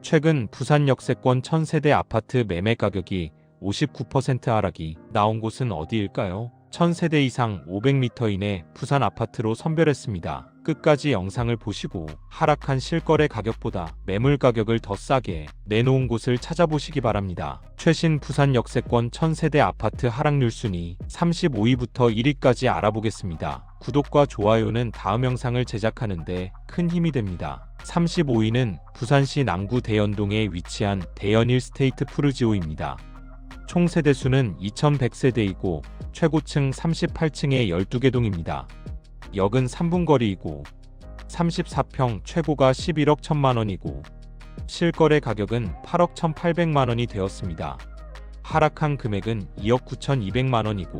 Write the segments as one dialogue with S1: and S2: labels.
S1: 최근 부산 역세권 1000세대 아파트 매매 가격이 59% 하락이 나온 곳은 어디일까요? 1000세대 이상 500m 이내 부산 아파트로 선별했습니다. 끝까지 영상을 보시고 하락한 실거래 가격보다 매물 가격을 더 싸게 내놓은 곳을 찾아보시기 바랍니다. 최신 부산 역세권 1000세대 아파트 하락률 순위 35위부터 1위까지 알아보겠습니다. 구독과 좋아요는 다음 영상을 제작하는데 큰 힘이 됩니다. 35위는 부산시 남구 대연동에 위치한 대연 1스테이트 푸르지오입니다. 총 세대수는 2100세대이고 최고층 38층에 12개 동입니다. 역은 3분 거리이고 34평 최고가 11억 1천만 원이고 실거래 가격은 8억 1,800만 원이 되었습니다. 하락한 금액은 2억 9,200만 원이고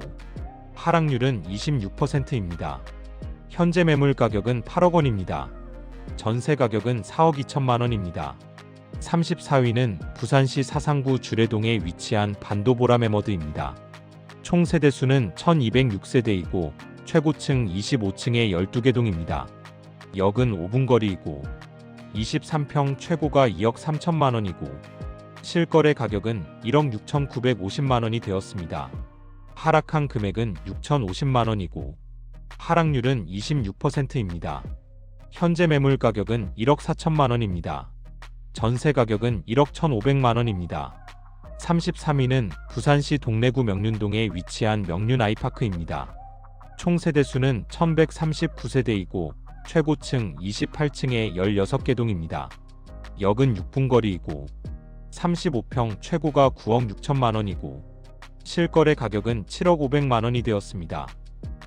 S1: 하락률은 26%입니다. 현재 매물 가격은 8억 원입니다. 전세 가격은 4억 2천만 원입니다. 34위는 부산시 사상구 주례동에 위치한 반도보라 메머드입니다. 총 세대수는 1206세대이고 최고층 25층에 12개 동입니다. 역은 5분 거리이고 23평 최고가 2억 3천만 원이고 실거래 가격은 1억 6,950만 원이 되었습니다. 하락한 금액은 6,050만 원이고 하락률은 26%입니다. 현재 매물 가격은 1억 4천만 원입니다. 전세 가격은 1억 1,500만 원입니다. 33위는 부산시 동래구 명륜동에 위치한 명륜 아이파크입니다. 총 세대 수는 1139세대이고 최고층 28층에 16개 동입니다. 역은 6분 거리이고 35평 최고가 9억 6천만 원이고 실거래 가격은 7억 500만 원이 되었습니다.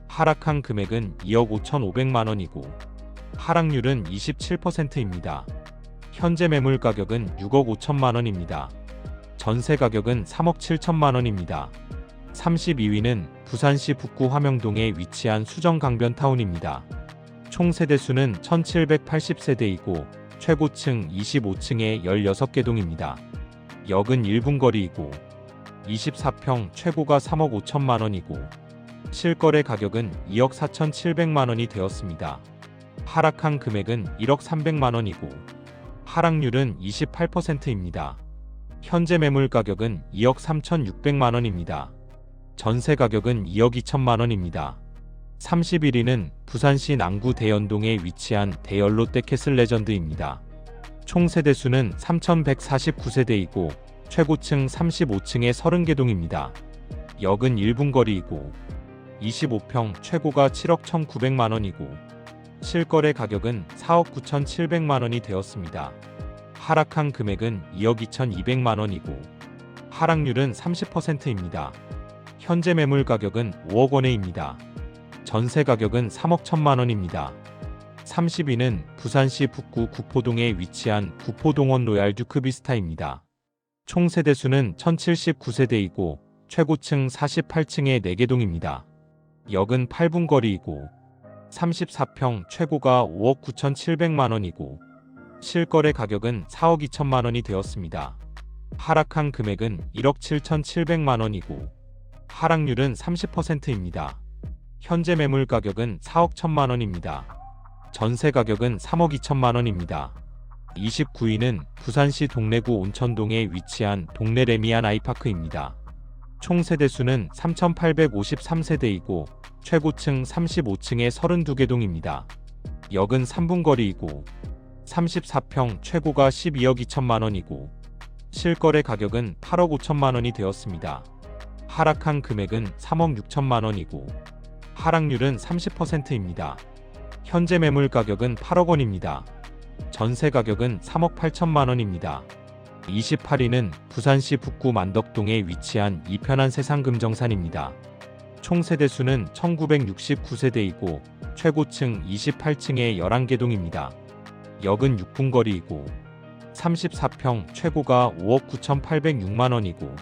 S1: 하락한 금액은 2억 5천 5백만 원이고 하락률은 27%입니다. 현재 매물 가격은 6억 5천만 원입니다. 전세 가격은 3억 7천만 원입니다. 32위는 부산시 북구 화명동에 위치한 수정 강변타운입니다. 총 세대수는 1780세대이고 최고층 25층에 16개 동입니다. 역은 1분 거리이고 24평 최고가 3억 5천만 원이고 실거래 가격은 2억 4천 7백만 원이 되었습니다. 하락한 금액은 1억 300만 원이고 하락률은 28%입니다. 현재 매물 가격은 2억 3,600만 원입니다. 전세 가격은 2억 2천만 원입니다. 31위는 부산시 남구 대연동에 위치한 대연 롯데캐슬 레전드입니다. 총 세대수는 3,149세대이고 최고층 35층에 30개 동입니다. 역은 1분 거리이고 25평 최고가 7억 1,900만 원이고 실거래 가격은 4억 9,700만 원이 되었습니다. 하락한 금액은 2억 2,200만 원이고 하락률은 30%입니다. 현재 매물 가격은 5억 원에입니다. 전세 가격은 3억 1천만 원입니다. 30위는 부산시 북구 구포동에 위치한 구포동원 로얄 듀크비스타입니다. 총 세대수는 1079세대이고 최고층 48층에 4개 동입니다. 역은 8분 거리이고 34평 최고가 5억 9,700만 원이고 실거래 가격은 4억 2천만 원이 되었습니다. 하락한 금액은 1억 7,700만 원이고 하락률은 30%입니다. 현재 매물 가격은 4억 1천만 원입니다. 전세 가격은 3억 2천만 원입니다. 29위는 부산시 동래구 온천동에 위치한 동래 레미안 아이파크입니다. 총 세대수는 3,853세대이고 최고층 35층에 32개 동입니다. 역은 3분 거리이고 34평 최고가 12억 2천만 원이고 실거래 가격은 8억 5천만 원이 되었습니다. 하락한 금액은 3억 6천만 원이고 하락률은 30%입니다. 현재 매물 가격은 8억 원입니다. 전세 가격은 3억 8천만 원입니다. 28위는 부산시 북구 만덕동에 위치한 이편한 세상금정산입니다. 총 세대수는 1969세대이고 최고층 28층에 11개 동입니다. 역은 6분 거리이고 34평 최고가 5억 9,806만 원이고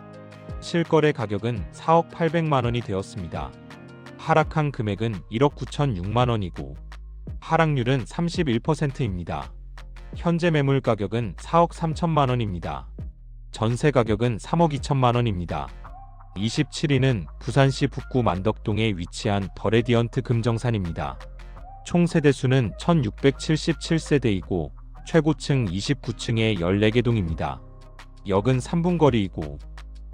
S1: 실거래 가격은 4억 800만 원이 되었습니다. 하락한 금액은 1억 9,006만 원이고 하락률은 31%입니다. 현재 매물 가격은 4억 3천만 원입니다. 전세 가격은 3억 2천만 원입니다. 27위는 부산시 북구 만덕동에 위치한 더레디언트 금정산입니다. 총 세대수는 1677세대이고 최고층 29층에 14개 동입니다. 역은 3분 거리이고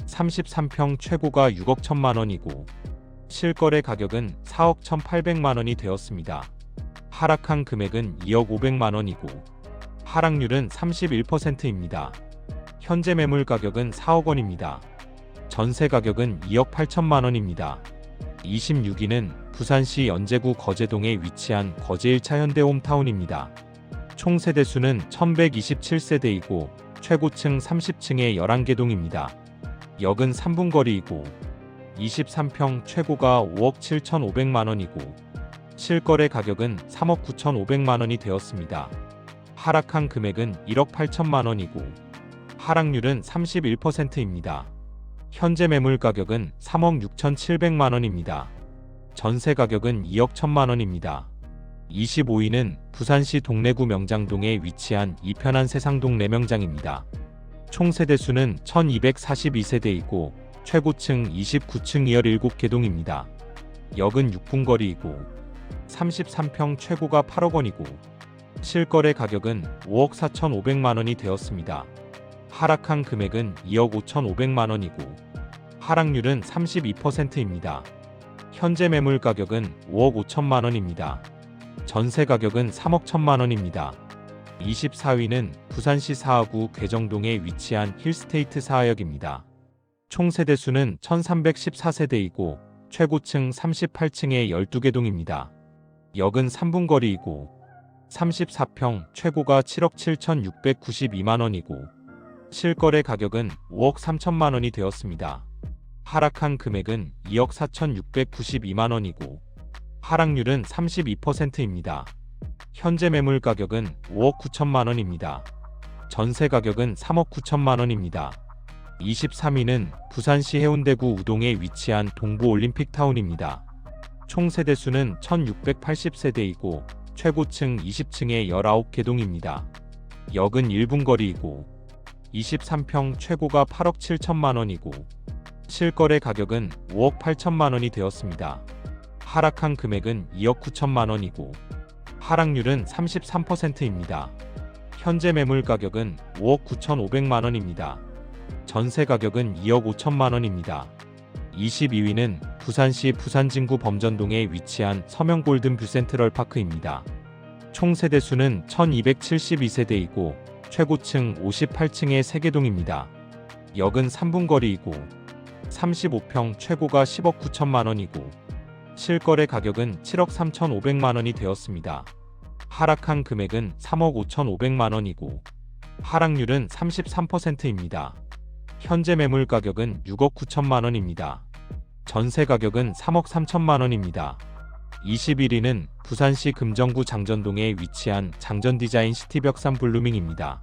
S1: 33평 최고가 6억 1천만 원이고 실거래 가격은 4억 1,800만 원이 되었습니다. 하락한 금액은 2억 500만 원이고 하락률은 31%입니다. 현재 매물 가격은 4억 원입니다. 전세 가격은 2억 8천만 원입니다. 26위는 부산시 연제구 거제동에 위치한 거제 1차 현대홈타운입니다. 총 세대 수는 1127세대이고 최고층 30층에 11개 동입니다. 역은 3분 거리이고 23평 최고가 5억 7,500만 원이고 실거래 가격은 3억 9,500만 원이 되었습니다. 하락한 금액은 1억 8천만 원이고 하락률은 31%입니다. 현재 매물 가격은 3억 6,700만 원입니다. 전세 가격은 2억 1천만 원입니다. 25위는 부산시 동래구 명장동에 위치한 이편한 세상동 내명장입니다. 총 세대수는 1242세대이고 최고층 29층 27개 동입니다. 역은 6분 거리이고 33평 최고가 8억 원이고 실거래 가격은 5억 4,500만 원이 되었습니다. 하락한 금액은 2억 5,500만 원이고 하락률은 32%입니다. 현재 매물 가격은 5억 5천만 원입니다. 전세 가격은 3억 1천만 원입니다. 24위는 부산시 사하구 괴정동에 위치한 힐스테이트 사하역입니다. 총 세대수는 1314세대이고 최고층 38층에 12개 동입니다. 역은 3분 거리이고 34평 최고가 7억 7,692만 원이고 실거래 가격은 5억 3천만 원이 되었습니다. 하락한 금액은 2억 4,692만 원이고 하락률은 32%입니다. 현재 매물 가격은 5억 9천만 원입니다. 전세 가격은 3억 9천만 원입니다. 23위는 부산시 해운대구 우동에 위치한 동부올림픽타운입니다. 총 세대수는 1680세대이고 최고층 20층에 19개 동입니다. 역은 1분 거리이고 23평 최고가 8억 7천만 원이고 실거래 가격은 5억 8천만 원이 되었습니다. 하락한 금액은 2억 9천만 원이고 하락률은 33%입니다. 현재 매물 가격은 5억 9천5백만 원입니다. 전세 가격은 2억 5천만 원입니다. 22위는 부산시 부산진구 범전동에 위치한 서명 골든 뷰 센트럴 파크입니다. 총 세대수는 1272세대이고 최고층 58층의 3개동입니다. 역은 3분 거리이고 35평 최고가 10억 9천만 원이고 실거래 가격은 7억 3천5백만 원이 되었습니다. 하락한 금액은 3억 5천5백만 원이고 하락률은 33%입니다. 현재 매물 가격은 6억 9천만 원입니다. 전세 가격은 3억 3천만 원입니다. 21위는 부산시 금정구 장전동에 위치한 장전디자인 시티벽산 블루밍입니다.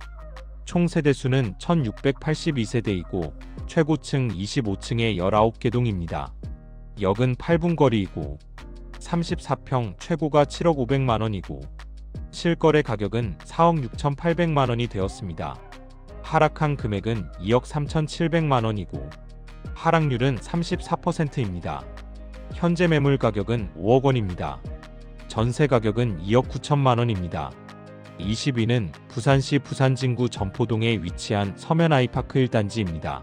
S1: 총 세대수는 1682세대이고 최고층 25층에 19개 동입니다. 역은 8분 거리이고 34평 최고가 7억 5백만 원이고 실거래 가격은 4억 6천8백만 원이 되었습니다. 하락한 금액은 2억 3천7백만 원이고 하락률은 34%입니다. 현재 매물 가격은 5억 원입니다. 전세 가격은 2억 9천만 원입니다. 20위는 부산시 부산진구 점포동에 위치한 서면 아이파크 1단지입니다.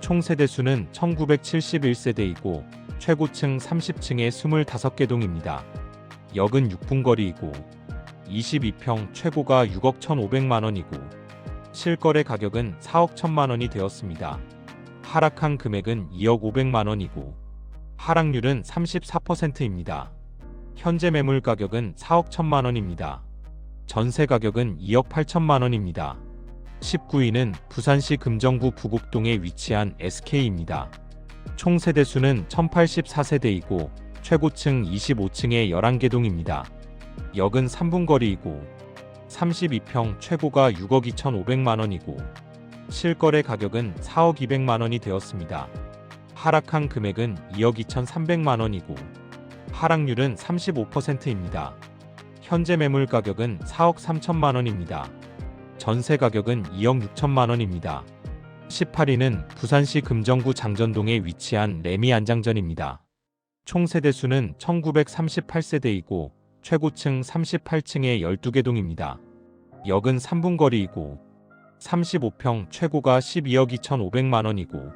S1: 총 세대 수는 1971세대이고 최고층 30층에 25개 동입니다. 역은 6분 거리이고 22평 최고가 6억 1,500만 원이고 실거래 가격은 4억 1천만 원이 되었습니다. 하락한 금액은 2억 500만 원이고 하락률은 34%입니다. 현재 매물 가격은 4억 1천만 원입니다. 전세 가격은 2억 8천만 원입니다. 19위는 부산시 금정구 부곡동에 위치한 SK입니다. 총 세대수는 1084세대이고 최고층 25층에 11개 동입니다. 역은 3분 거리이고 32평 최고가 6억 2천5백만 원이고 실거래 가격은 4억 2백만 원이 되었습니다. 하락한 금액은 2억 2천3백만 원이고 하락률은 35%입니다. 현재 매물 가격은 4억 3천만 원입니다. 전세 가격은 2억 6천만 원입니다. 18위는 부산시 금정구 장전동에 위치한 레미 안장전입니다. 총 세대수는 1938세대이고 최고층 38층에 12개 동입니다. 역은 3분 거리이고 35평 최고가 12억 2,500만 원이고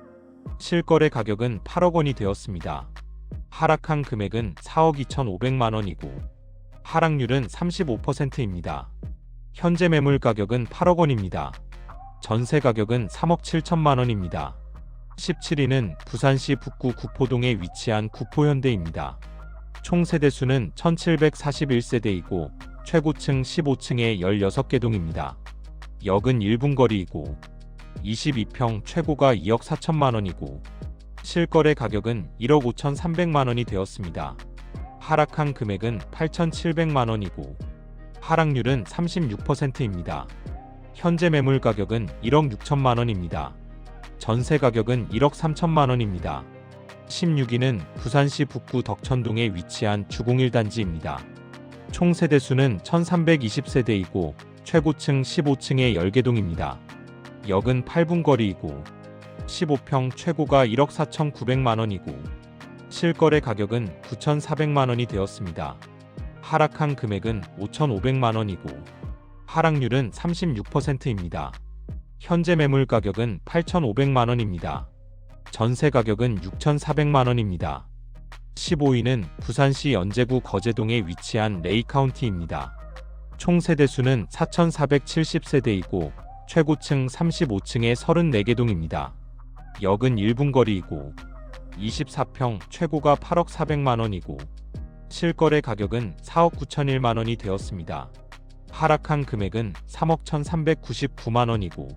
S1: 실거래 가격은 8억 원이 되었습니다. 하락한 금액은 4억 2,500만 원이고 하락률은 35%입니다. 현재 매물 가격은 8억 원입니다. 전세 가격은 3억 7천만 원입니다. 17위는 부산시 북구 구포동에 위치한 구포현대입니다. 총 세대수는 1741세대이고 최고층 15층에 16개 동입니다. 역은 1분 거리이고 22평 최고가 2억 4천만 원이고 실거래 가격은 1억 5천3백만 원이 되었습니다. 하락한 금액은 8,700만 원이고 하락률은 36%입니다. 현재 매물 가격은 1억 6천만 원입니다. 전세 가격은 1억 3천만 원입니다. 16위는 부산시 북구 덕천동에 위치한 주공 1단지입니다. 총 세대수는 1320세대이고 최고층 15층에 10개동입니다. 역은 8분 거리이고 15평 최고가 1억 4,900만 원이고 실거래 가격은 9,400만 원이 되었습니다. 하락한 금액은 5,500만 원이고 하락률은 36%입니다. 현재 매물 가격은 8,500만 원입니다. 전세 가격은 6,400만 원입니다. 15위는 부산시 연제구 거제동에 위치한 레이카운티입니다. 총 세대수는 4,470세대이고 최고층 35층에 34개 동입니다. 역은 1분 거리이고 24평 최고가 8억 400만 원이고 실거래 가격은 4억 9천일만 원이 되었습니다. 하락한 금액은 3억 1,399만 원이고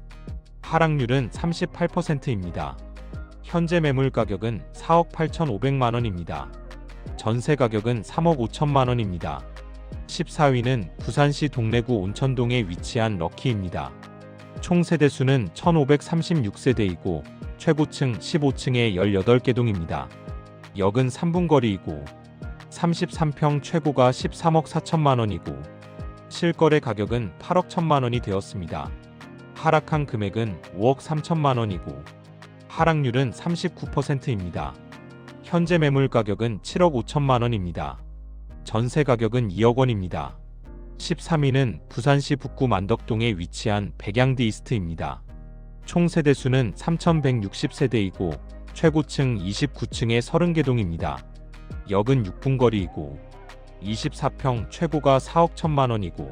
S1: 하락률은 38%입니다. 현재 매물 가격은 4억 8,500만 원입니다. 전세 가격은 3억 5천만 원입니다. 14위는 부산시 동래구 온천동에 위치한 럭키입니다. 총 세대수는 1536세대이고 최고층 15층에 18개 동입니다. 역은 3분 거리이고 33평 최고가 13억 4천만 원이고 실거래 가격은 8억 1천만 원이 되었습니다. 하락한 금액은 5억 3천만 원이고 하락률은 39%입니다. 현재 매물 가격은 7억 5천만 원입니다. 전세 가격은 2억 원입니다. 13위는 부산시 북구 만덕동에 위치한 백양디 이스트입니다. 총 세대 수는 3,160세대이고 최고층 29층에 30개 동입니다. 역은 6분 거리이고 24평 최고가 4억 1천만 원이고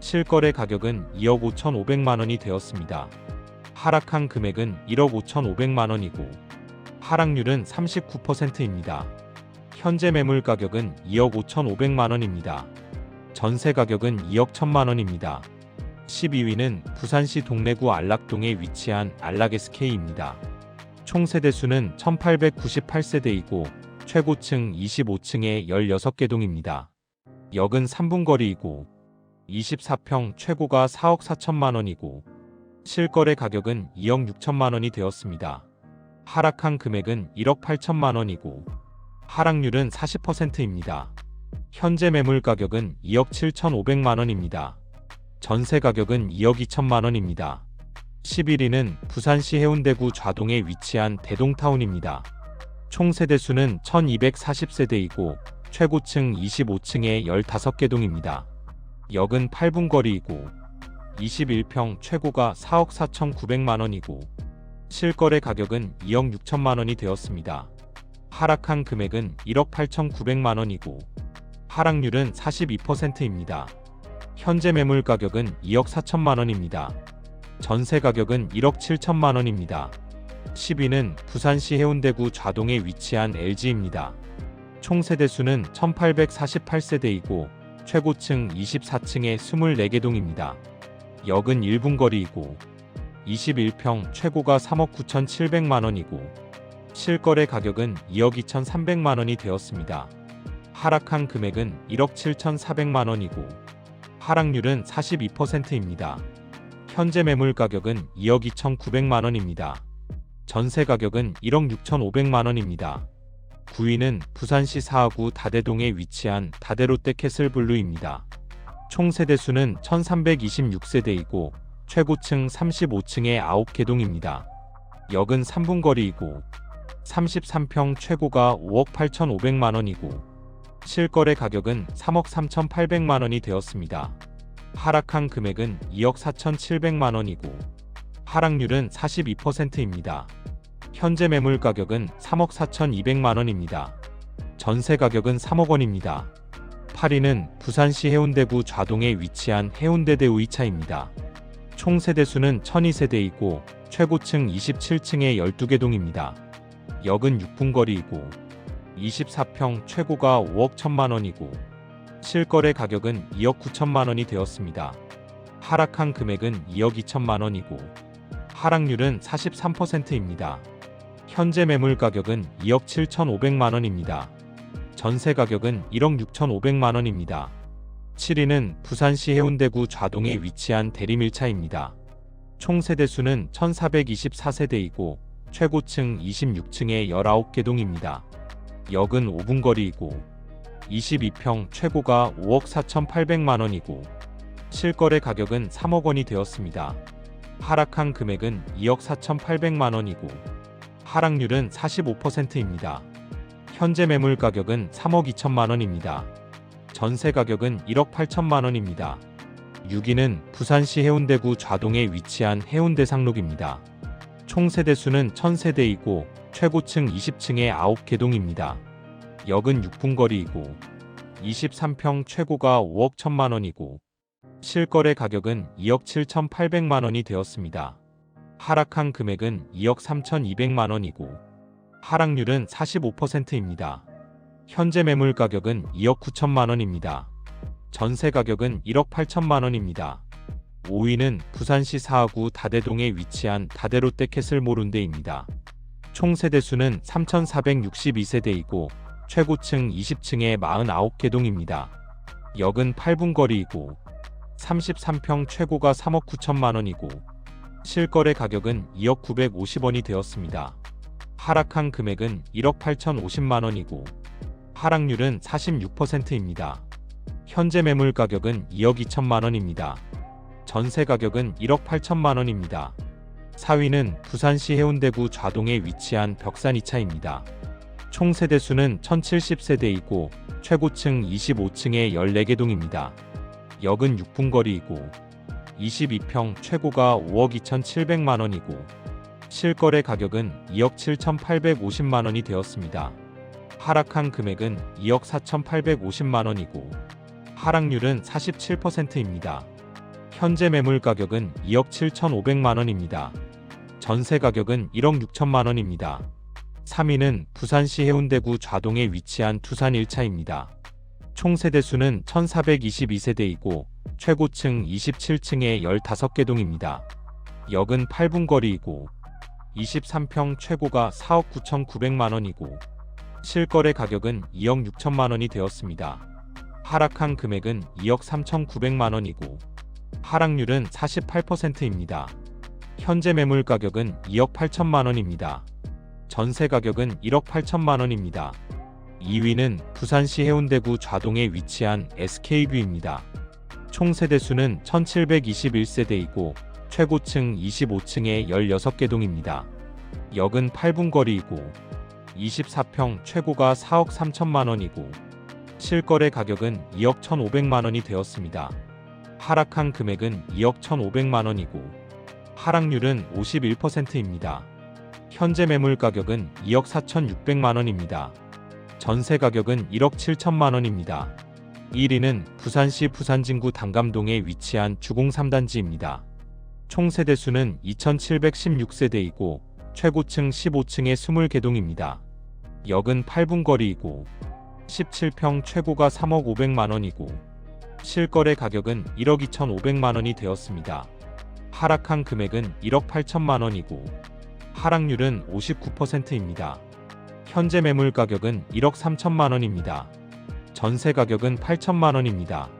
S1: 실거래 가격은 2억 5천5백만 원이 되었습니다. 하락한 금액은 1억 5천5백만 원이고 하락률은 39%입니다. 현재 매물 가격은 2억 5천5백만 원입니다. 전세 가격은 2억 1천만 원입니다. 12위는 부산시 동래구 안락동에 위치한 안락SK입니다. 총 세대 수는 1898세대이고 최고층 25층에 16개 동입니다. 역은 3분 거리이고 24평 최고가 4억 4천만 원이고 실거래 가격은 2억 6천만 원이 되었습니다. 하락한 금액은 1억 8천만 원이고 하락률은 40%입니다. 현재 매물 가격은 2억 7천5백만 원입니다. 전세 가격은 2억 2천만 원입니다. 11위는 부산시 해운대구 좌동에 위치한 대동타운입니다. 총 세대 수는 1240세대이고 최고층 25층에 15개 동입니다. 역은 8분 거리이고 21평 최고가 4억 4천9백만 원이고 실거래 가격은 2억 6천만 원이 되었습니다. 하락한 금액은 1억 8천9백만 원이고 하락률은 42%입니다. 현재 매물 가격은 2억 4천만 원입니다. 전세 가격은 1억 7천만 원입니다. 10위는 부산시 해운대구 좌동에 위치한 LG입니다. 총 세대 수는 1848세대이고 최고층 24층에 24개 동입니다. 역은 1분 거리이고 21평 최고가 3억 9천7백만 원이고 실거래 가격은 2억 2천3백만 원이 되었습니다. 하락한 금액은 1억 7천4백만 원이고 하락률은 42%입니다. 현재 매물 가격은 2억 2천9백만 원입니다. 전세 가격은 1억 6천5백만 원입니다. 9위는 부산시 사하구 다대동에 위치한 다대롯데 캐슬블루입니다. 총 세대수는 1326세대이고 최고층 35층에 9개 동입니다. 역은 3분 거리이고 33평 최고가 5억 8천5백만 원이고 실거래 가격은 3억 3천8백만 원이 되었습니다. 하락한 금액은 2억 4,700만 원이고 하락률은 42%입니다. 현재 매물 가격은 3억 4,200만 원입니다. 전세 가격은 3억 원입니다. 8위는 부산시 해운대구 좌동에 위치한 해운대대 우이차입니다. 총 세대수는 1002세대이고 최고층 27층에 12개 동입니다. 역은 6분 거리이고 24평 최고가 5억 1천만 원이고 실거래 가격은 2억 9천만 원이 되었습니다. 하락한 금액은 2억 2천만 원이고 하락률은 43%입니다. 현재 매물 가격은 2억 7천5백만 원입니다. 전세 가격은 1억 6천5백만 원입니다. 7위는 부산시 해운대구 좌동에 위치한 대리밀차입니다. 총 세대수는 1424세대이고 최고층 26층에 19개 동입니다. 역은 5분 거리이고 22평 최고가 5억 4,800만 원이고 실거래 가격은 3억 원이 되었습니다. 하락한 금액은 2억 4,800만 원이고 하락률은 45%입니다. 현재 매물 가격은 3억 2천만 원입니다. 전세 가격은 1억 8천만 원입니다. 6위는 부산시 해운대구 좌동에 위치한 해운대 상록입니다. 총 세대수는 1000세대이고 최고층 20층에 9개 동입니다. 역은 6분 거리이고 23평 최고가 5억 1천만 원이고 실거래 가격은 2억 7천8백만 원이 되었습니다. 하락한 금액은 2억 3천2백만 원이고 하락률은 45%입니다. 현재 매물 가격은 2억 9천만 원입니다. 전세 가격은 1억 8천만 원입니다. 5위는 부산시 사하구 다대동에 위치한 다대롯데 캐슬모룬데입니다. 총 세대수는 3,462세대이고 최고층 20층에 49개 동입니다. 역은 8분 거리이고 33평 최고가 3억 9천만 원이고 실거래 가격은 2억 950원이 되었습니다. 하락한 금액은 1억 8천50만 원이고 하락률은 46%입니다. 현재 매물 가격은 2억 2천만 원입니다. 전세 가격은 1억 8천만 원입니다. 4위는 부산시 해운대구 좌동에 위치한 벽산 2차입니다. 총 세대수는 1070세대이고 최고층 25층에 14개 동입니다. 역은 6분 거리이고 22평 최고가 5억 2,700만 원이고 실거래 가격은 2억 7,850만 원이 되었습니다. 하락한 금액은 2억 4,850만 원이고 하락률은 47%입니다. 현재 매물 가격은 2억 7,500만 원입니다. 전세 가격은 1억 6천만 원입니다. 3위는 부산시 해운대구 좌동에 위치한 두산 1차입니다. 총 세대수는 1422세대이고 최고층 27층에 15개 동입니다. 역은 8분 거리이고 23평 최고가 4억 9,900만 원이고 실거래 가격은 2억 6천만 원이 되었습니다. 하락한 금액은 2억 3,900만 원이고 하락률은 48%입니다. 현재 매물 가격은 2억 8천만 원입니다. 전세 가격은 1억 8천만 원입니다. 2위는 부산시 해운대구 좌동에 위치한 SK뷰입니다. 총 세대수는 1721세대이고 최고층 25층에 16개 동입니다. 역은 8분 거리이고 24평 최고가 4억 3천만 원이고 실거래 가격은 2억 1,500만 원이 되었습니다. 하락한 금액은 2억 1,500만 원이고 하락률은 51%입니다. 현재 매물 가격은 2억 4,600만 원입니다. 전세 가격은 1억 7천만 원입니다. 1위는 부산시 부산진구 당감동에 위치한 주공 3단지입니다. 총 세대 수는 2,716세대이고 최고층 15층에 20개 동입니다. 역은 8분 거리이고 17평 최고가 3억 500만 원이고 실거래 가격은 1억 2,500만 원이 되었습니다. 하락한 금액은 1억 8천만 원이고 하락률은 59%입니다. 현재 매물 가격은 1억 3천만 원입니다. 전세 가격은 8천만 원입니다.